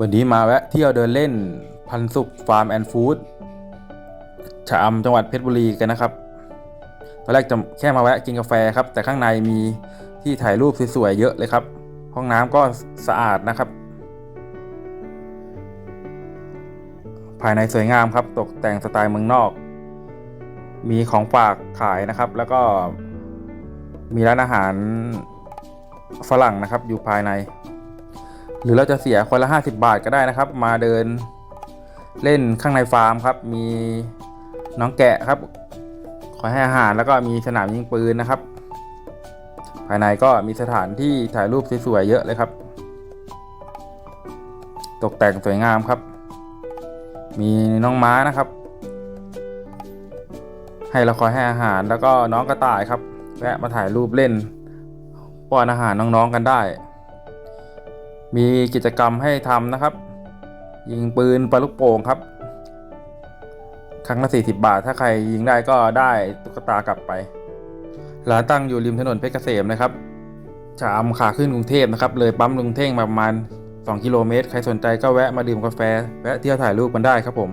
วันนี้มาแวะเที่ยวเดินเล่นพันสุขฟาร์มแอนด์ฟู้ดชะอำจังหวัดเพชรบุรีกันนะครับ ตอนแรกจะแค่มาแวะกินกาแฟครับ แต่ข้างในมีที่ถ่ายรูปสวยๆเยอะเลยครับ ห้องน้ำก็สะอาดนะครับ ภายในสวยงามครับ ตกแต่งสไตล์เมืองนอก มีของฝากขายนะครับ แล้วก็มีร้านอาหารฝรั่งนะครับอยู่ภายใน หรือเราจะเสียคนละ 50 บาทก็ได้นะครับ มาเดินเล่นข้างในฟาร์มครับ มีน้องแกะครับคอยให้อาหารแล้วก็มีสนามยิงปืนนะครับ ภายในก็มีสถานที่ถ่ายรูปสวยๆเยอะเลยครับ ตกแต่งสวยงามครับ มีน้องม้านะครับ ให้เราคอยให้อาหารแล้วก็น้องกระต่ายครับแวะมาถ่ายรูปเล่นป้อนอาหารน้องๆกันได้ มีกิจกรรมให้ทำนะครับ ยิงปืนปลาลูกโป่งครับ ครั้งละ40 บาท ถ้าใครยิงได้ก็ได้ตุ๊กตากลับไป ร้านตั้งอยู่ริมถนนเพชรเกษมนะครับชามขาขึ้นกรุงเทพนะครับ เลยปั๊มลุงเท่งมาประมาณ 2 กิโลเมตร ใครสนใจก็แวะมาดื่มกาแฟ แวะเที่ยวถ่ายรูปกันได้ครับผม